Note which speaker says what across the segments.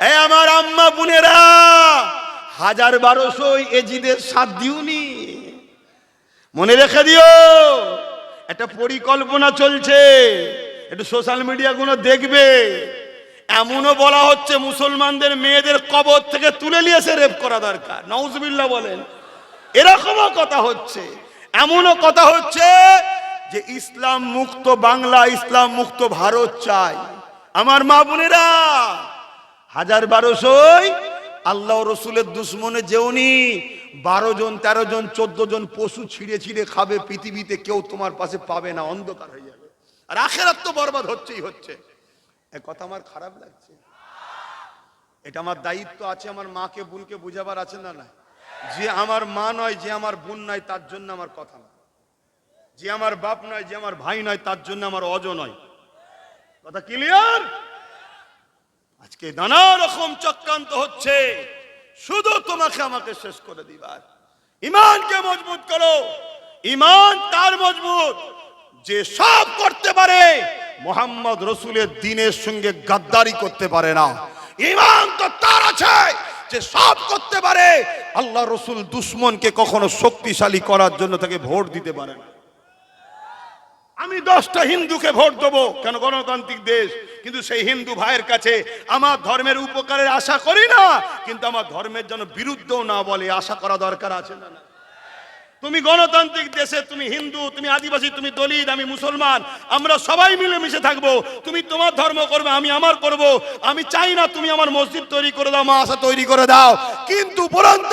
Speaker 1: আমার আম্মা বোনেরা, হাজার বারোশো এজিদের সাত দিউনি মনে রেখে দিও, একটা পরিকল্পনা চলছে, একটু সোশ্যাল মিডিয়া গুলো দেখবে। এমনও বলা হচ্ছে মুসলমানদের মেয়েদের কবর থেকে তুলে নিয়েছে রেপ করা দরকার। নওজবিল্লা বলেন, এরকমও কথা হচ্ছে, এমনও কথা হচ্ছে যে ইসলাম মুক্ত বাংলা, ইসলাম মুক্ত ভারত চাই। আমার মা বোনেরা হাজার বারোশোই আল্লাহ রসুলের দুশ্মনে যেওনি বারো জন, তেরো জন, চোদ্দ জন পশু ছিঁড়ে ছিঁড়ে খাবে, পৃথিবীতে কেউ তোমার পাশে পাবে না, অন্ধকার হয়ে যাবে। আর আখেরাত তো বরবাদ হচ্ছেই হচ্ছে। কথা আমার খারাপ লাগছে। এটা আমার দায়িত্ব আছে, আমার মাকে, বোনকে বুঝাবার আছে না না? যে আমার মা নয়, যে আমার বোন নয়, তার জন্য আমার কথা না যে আমার বাপ নয়, যে আমার ভাই নয়, তার জন্য আমার অজ নয়। কথা ক্লিয়ার আজকে নানা রকম চক্রান্ত হচ্ছে। শুধু তোমাকে আমাকে শেষ করে দিবার। ইমানকে মজবুত করো। ইমান তার মজবুত। যে সব করতে পারে, মোহাম্মদ রসুলের দিনের সঙ্গে গাদ্দারি করতে পারে না। ইমান তো তার আছে। যে সব করতে পারে, আল্লাহ রসুল দুশ্মনকে কখনো শক্তিশালী করার জন্য তাকে ভোট দিতে পারে না। আমি দশটা হিন্দুকে ভোট দেবো। কেন? গণতান্ত্রিক দেশ। কিন্তু সেই হিন্দু ভাইয়ের কাছে আমার ধর্মের উপকারের আশা করি না। কিন্তু আমার ধর্মের জন্য বিরুদ্ধও না বলে, আশা করা দরকার আছে না? তুমি গণতান্ত্রিক দেশে, তুমি হিন্দু, তুমি আদিবাসী, তুমি দলিত, আমি মুসলমান, আমরা সবাই মিলে মিশে থাকব। তুমি তোমার ধর্ম করবে, আমি আমার করব। আমি চাই না তুমি আমার মসজিদ তৈরি করে দাও মাসা তৈরি করে দাও। কিন্তু উপরন্ত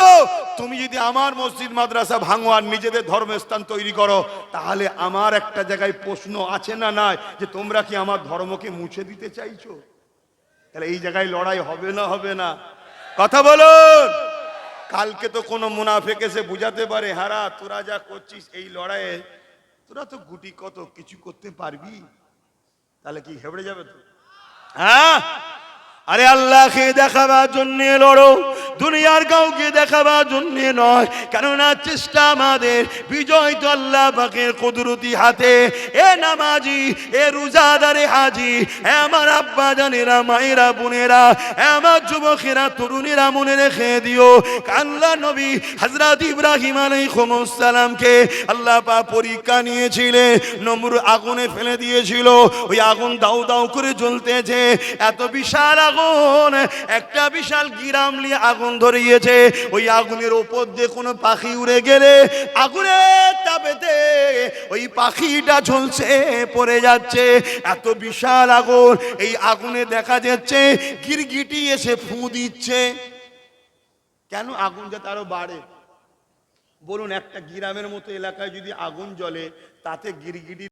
Speaker 1: তুমি যদি আমার মসজিদ, মাদ্রাসা ভাঙো আর নিজেদের ধর্মস্থান তৈরি করো, তাহলে আমার একটা জায়গায় প্রশ্ন আছে না নাই যে তোমরা কি আমার ধর্মকে মুছে দিতে চাইছো? তাহলে এই জায়গায় লড়াই হবে না হবে না। কথা বলুন! কালকে তো কোনো মুনাফেক এসে বুঝাতে পারে, হারা, তোরা যা করছিস এই লড়াইয়ে, তোরা তো গুটি কত কিছু করতে পারবি? তাহলে কি হেবড়ে যাবে তো? হ্যাঁ? আরে আল্লাহকে দেখাবার জন্য লড়ো। দুনিয়ার কাউকে দেখাবার জন্য নয়, কেননা চেষ্টা আমাদের বিজয় তো আল্লাহ পাকের কুদরতি হাতে। এ নামাজি, এ রোজাদারে হাজি আমার আব্বা জানেরা, মায়েরা, বোনেরা আমার যুবকেরা, তরুণীরা মনে রেখে দিও আল্লাহ নবী হজরত ইব্রাহিম আলাইহিসসালামকে আল্লাহ পা পরীক্ষা নিয়েছিলেন নমরু আগুনে ফেলে দিয়েছিল, ওই আগুন দাউ দাউ করে জ্বলতেছে, এত বিশাল আগুন, একটা বিশাল গিরাম নিয়ে আগুন ধরিয়েছে। ওই আগুনের ওপর দিয়ে কোনো পাখি উড়ে গেলে আগুনের তাপেতে ওই পাখিটা ঝলসে পড়ে যাচ্ছে। এত বিশাল আগুন, এই আগুনে দেখা যাচ্ছে গিরগিটি এসে ফু দিচ্ছে। কেন আগুন যাতে আরও বাড়ে? বলুন, একটা গ্রামের মতো এলাকায় যদি আগুন জ্বলে, তাতে গিরগিটি